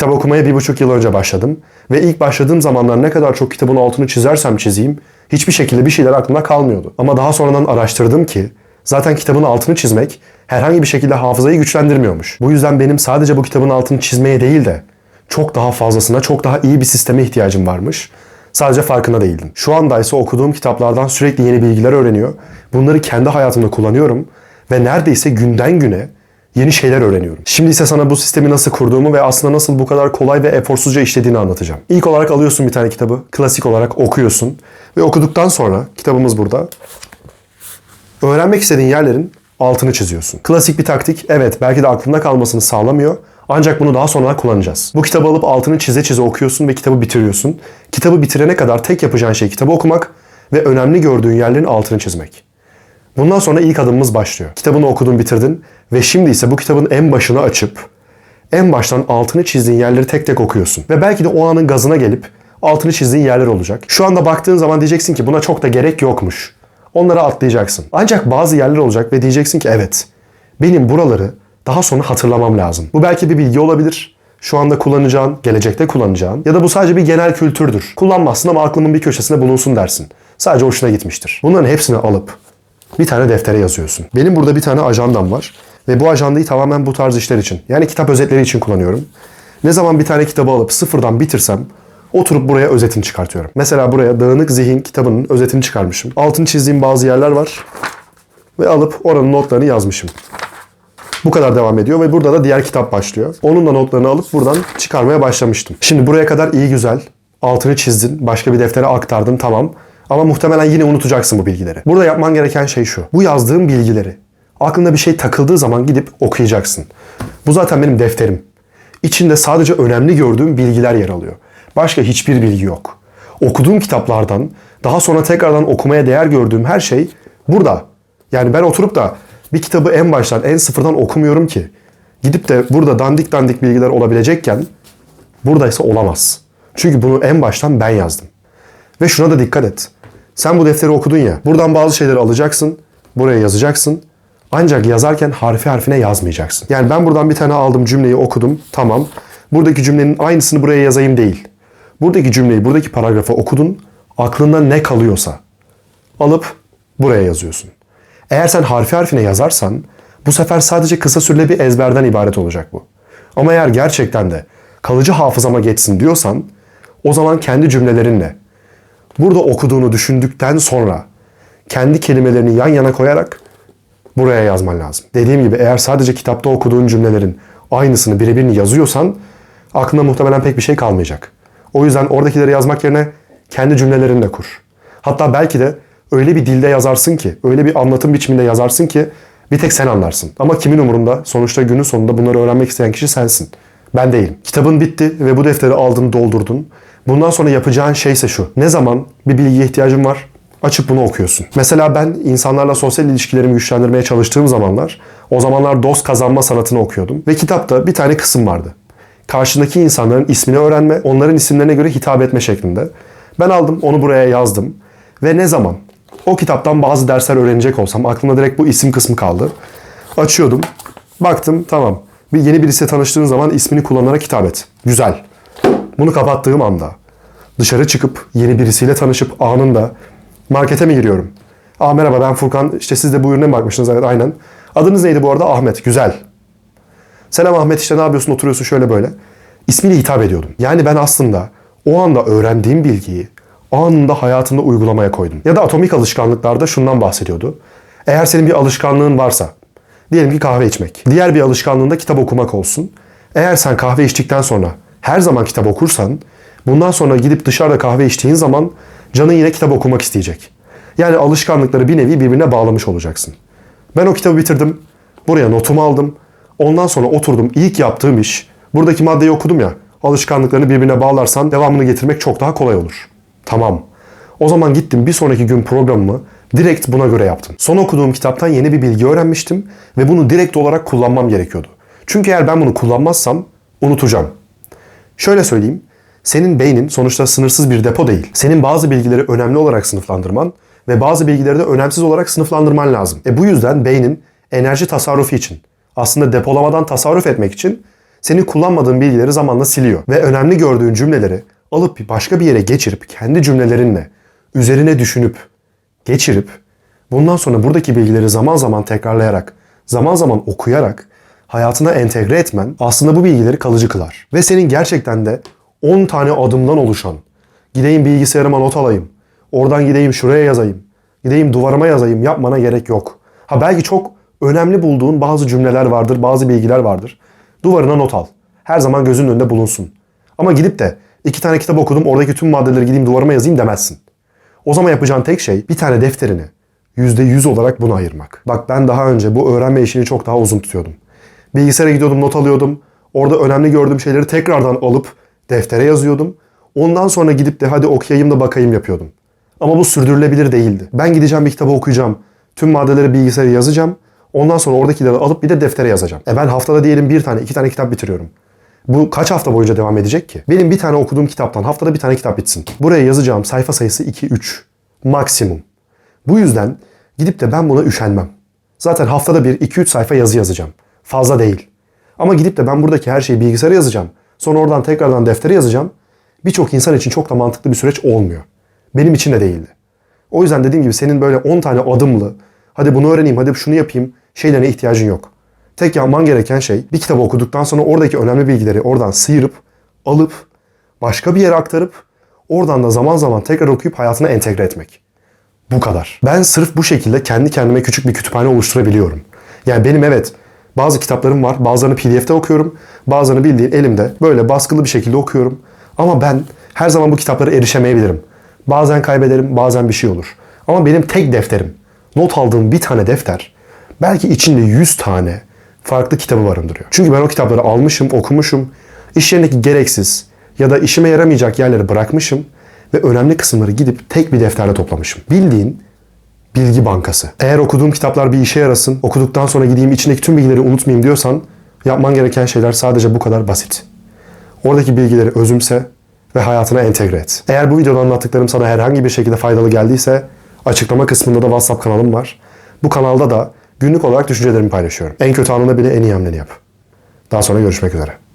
Kitap okumaya bir buçuk yıl önce başladım. Ve ilk başladığım zamanlar ne kadar çok kitabın altını çizersem çizeyim hiçbir şekilde bir şeyler aklımda kalmıyordu. Ama daha sonradan araştırdım ki zaten kitabın altını çizmek herhangi bir şekilde hafızayı güçlendirmiyormuş. Bu yüzden benim sadece bu kitabın altını çizmeye değil de çok daha fazlasına, çok daha iyi bir sisteme ihtiyacım varmış. Sadece farkında değildim. Şu anda ise okuduğum kitaplardan sürekli yeni bilgiler öğreniyor. Bunları kendi hayatımda kullanıyorum ve neredeyse günden güne yeni şeyler öğreniyorum. Şimdi ise sana bu sistemi nasıl kurduğumu ve aslında nasıl bu kadar kolay ve eforsuzca işlediğini anlatacağım. İlk olarak alıyorsun bir tane kitabı, klasik olarak okuyorsun ve okuduktan sonra kitabımız burada. Öğrenmek istediğin yerlerin altını çiziyorsun. Klasik bir taktik. Evet belki de aklında kalmasını sağlamıyor. Ancak bunu daha sonra kullanacağız. Bu kitabı alıp altını çize çize okuyorsun ve kitabı bitiriyorsun. Kitabı bitirene kadar tek yapacağın şey kitabı okumak ve önemli gördüğün yerlerin altını çizmek. Bundan sonra ilk adımımız başlıyor. Kitabını okudun bitirdin ve şimdi ise bu kitabın en başını açıp en baştan altını çizdiğin yerleri tek tek okuyorsun. Ve belki de o anın gazına gelip altını çizdiğin yerler olacak. Şu anda baktığın zaman diyeceksin ki buna çok da gerek yokmuş. Onları atlayacaksın. Ancak bazı yerler olacak ve diyeceksin ki evet benim buraları daha sonra hatırlamam lazım. Bu belki bir bilgi olabilir. Şu anda kullanacağın, gelecekte kullanacağın ya da bu sadece bir genel kültürdür. Kullanmazsın ama aklımın bir köşesinde bulunsun dersin. Sadece hoşuna gitmiştir. Bunların hepsini alıp bir tane deftere yazıyorsun. Benim burada bir tane ajandam var ve bu ajandayı tamamen bu tarz işler için yani kitap özetleri için kullanıyorum. Ne zaman bir tane kitabı alıp sıfırdan bitirsem oturup buraya özetini çıkartıyorum. Mesela buraya Dağınık Zihin kitabının özetini çıkarmışım. Altını çizdiğim bazı yerler var ve alıp oranın notlarını yazmışım. Bu kadar devam ediyor ve burada da diğer kitap başlıyor. Onun da notlarını alıp buradan çıkarmaya başlamıştım. Şimdi buraya kadar iyi güzel. Altını çizdin, başka bir deftere aktardın tamam. Ama muhtemelen yine unutacaksın bu bilgileri. Burada yapman gereken şey şu. Bu yazdığım bilgileri aklında bir şey takıldığı zaman gidip okuyacaksın. Bu zaten benim defterim. İçinde sadece önemli gördüğüm bilgiler yer alıyor. Başka hiçbir bilgi yok. Okuduğum kitaplardan daha sonra tekrardan okumaya değer gördüğüm her şey burada. Yani ben oturup da bir kitabı en baştan, en sıfırdan okumuyorum ki. Gidip de burada dandik dandik bilgiler olabilecekken buradaysa olamaz. Çünkü bunu en baştan ben yazdım. Ve şuna da dikkat et. Sen bu defteri okudun ya. Buradan bazı şeyleri alacaksın. Buraya yazacaksın. Ancak yazarken harfi harfine yazmayacaksın. Yani ben buradan bir tane aldım cümleyi okudum. Tamam. Buradaki cümlenin aynısını buraya yazayım değil. Buradaki cümleyi, buradaki paragrafı okudun. Aklında ne kalıyorsa alıp buraya yazıyorsun. Eğer sen harfi harfine yazarsan bu sefer sadece kısa süreli bir ezberden ibaret olacak bu. Ama eğer gerçekten de kalıcı hafızama geçsin diyorsan o zaman kendi cümlelerinle burada okuduğunu düşündükten sonra kendi kelimelerini yan yana koyarak buraya yazman lazım. Dediğim gibi eğer sadece kitapta okuduğun cümlelerin aynısını birebirini yazıyorsan aklında muhtemelen pek bir şey kalmayacak. O yüzden oradakileri yazmak yerine kendi cümlelerinle kur. Hatta belki de öyle bir dilde yazarsın ki, öyle bir anlatım biçiminde yazarsın ki bir tek sen anlarsın. Ama kimin umurunda? Sonuçta günün sonunda bunları öğrenmek isteyen kişi sensin. Ben değilim. Kitabın bitti ve bu defteri aldın, doldurdun. Bundan sonra yapacağın şey ise şu. Ne zaman bir bilgiye ihtiyacın var? Açıp bunu okuyorsun. Mesela ben insanlarla sosyal ilişkilerimi güçlendirmeye çalıştığım zamanlar o zamanlar dost kazanma sanatını okuyordum. Ve kitapta bir tane kısım vardı. Karşındaki insanların ismini öğrenme, onların isimlerine göre hitap etme şeklinde. Ben aldım, onu buraya yazdım. Ve ne zaman o kitaptan bazı dersler öğrenecek olsam aklımda direkt bu isim kısmı kaldı. Açıyordum. Baktım tamam. Bir yeni birisiyle tanıştığın zaman ismini kullanarak hitap et. Güzel. Bunu kapattığım anda dışarı çıkıp yeni birisiyle tanışıp anında markete mi giriyorum? Aa merhaba ben Furkan. İşte siz de bu ürüne mi bakmışsınız? Evet aynen. Adınız neydi bu arada? Ahmet. Güzel. Selam Ahmet işte ne yapıyorsun? Oturuyorsun şöyle böyle. İsmiyle hitap ediyordum. Yani ben aslında o anda öğrendiğim bilgiyi anında hayatımda uygulamaya koydum. Ya da atomik alışkanlıklarda şundan bahsediyordu. Eğer senin bir alışkanlığın varsa, diyelim ki kahve içmek. Diğer bir alışkanlığında kitap okumak olsun. Eğer sen kahve içtikten sonra her zaman kitap okursan, bundan sonra gidip dışarıda kahve içtiğin zaman canın yine kitap okumak isteyecek. Yani alışkanlıkları bir nevi birbirine bağlamış olacaksın. Ben o kitabı bitirdim. Buraya notumu aldım. Ondan sonra oturdum. İlk yaptığım iş, buradaki maddeyi okudum ya, alışkanlıklarını birbirine bağlarsan devamını getirmek çok daha kolay olur. Tamam. O zaman gittim bir sonraki gün programımı direkt buna göre yaptım. Son okuduğum kitaptan yeni bir bilgi öğrenmiştim ve bunu direkt olarak kullanmam gerekiyordu. Çünkü eğer ben bunu kullanmazsam unutacağım. Şöyle söyleyeyim. Senin beynin sonuçta sınırsız bir depo değil. Senin bazı bilgileri önemli olarak sınıflandırman ve bazı bilgileri de önemsiz olarak sınıflandırman lazım. E bu yüzden beynin enerji tasarrufu için, aslında depolamadan tasarruf etmek için senin kullanmadığın bilgileri zamanla siliyor. Ve önemli gördüğün cümleleri alıp bir başka bir yere geçirip kendi cümlelerinle üzerine düşünüp geçirip bundan sonra buradaki bilgileri zaman zaman tekrarlayarak, zaman zaman okuyarak hayatına entegre etmen aslında bu bilgileri kalıcı kılar. Ve senin gerçekten de 10 tane adımdan oluşan, gideyim bilgisayarıma not alayım, oradan gideyim şuraya yazayım, gideyim duvarıma yazayım yapmana gerek yok. Ha belki çok önemli bulduğun bazı cümleler vardır, bazı bilgiler vardır. Duvarına not al. Her zaman gözünün önünde bulunsun. Ama gidip de iki tane kitap okudum, oradaki tüm maddeleri gideyim duvarıma yazayım demezsin. O zaman yapacağın tek şey bir tane defterini %100 olarak buna ayırmak. Bak ben daha önce bu öğrenme işini çok daha uzun tutuyordum. Bilgisayara gidiyordum, not alıyordum. Orada önemli gördüğüm şeyleri tekrardan alıp deftere yazıyordum. Ondan sonra gidip de hadi okuyayım da bakayım yapıyordum. Ama bu sürdürülebilir değildi. Ben gideceğim bir kitabı okuyacağım. Tüm maddeleri bilgisayara yazacağım. Ondan sonra oradakileri alıp bir de deftere yazacağım. E ben haftada diyelim bir tane, iki tane kitap bitiriyorum. Bu kaç hafta boyunca devam edecek ki? Benim bir tane okuduğum kitaptan haftada bir tane kitap bitsin. Buraya yazacağım sayfa sayısı 2-3. Maksimum. Bu yüzden gidip de ben buna üşenmem. Zaten haftada bir 2-3 sayfa yazı yazacağım. Fazla değil. Ama gidip de ben buradaki her şeyi bilgisayara yazacağım. Sonra oradan tekrardan deftere yazacağım. Birçok insan için çok da mantıklı bir süreç olmuyor. Benim için de değildi. O yüzden dediğim gibi senin böyle 10 tane adımlı, hadi bunu öğreneyim, hadi şunu yapayım şeylerine ihtiyacın yok. Tek yapman gereken şey bir kitabı okuduktan sonra oradaki önemli bilgileri oradan sıyırıp, alıp, başka bir yere aktarıp, oradan da zaman zaman tekrar okuyup hayatına entegre etmek. Bu kadar. Ben sırf bu şekilde kendi kendime küçük bir kütüphane oluşturabiliyorum. Yani benim evet bazı kitaplarım var. Bazılarını PDF'de okuyorum. Bazılarını bildiğin elimde böyle baskılı bir şekilde okuyorum. Ama ben her zaman bu kitaplara erişemeyebilirim. Bazen kaybederim, bazen bir şey olur. Ama benim tek defterim, not aldığım bir tane defter, belki içinde 100 tane farklı kitabı barındırıyor. Çünkü ben o kitapları almışım, okumuşum. İş yerindeki gereksiz ya da işime yaramayacak yerleri bırakmışım ve önemli kısımları gidip tek bir defterde toplamışım. Bildiğin bilgi bankası. Eğer okuduğum kitaplar bir işe yarasın, okuduktan sonra gideyim içindeki tüm bilgileri unutmayayım diyorsan yapman gereken şeyler sadece bu kadar basit. Oradaki bilgileri özümse ve hayatına entegre et. Eğer bu videoda anlattıklarım sana herhangi bir şekilde faydalı geldiyse açıklama kısmında da WhatsApp kanalım var. Bu kanalda da günlük olarak düşüncelerimi paylaşıyorum. En kötü anında bile en iyi hamleni yap. Daha sonra görüşmek üzere.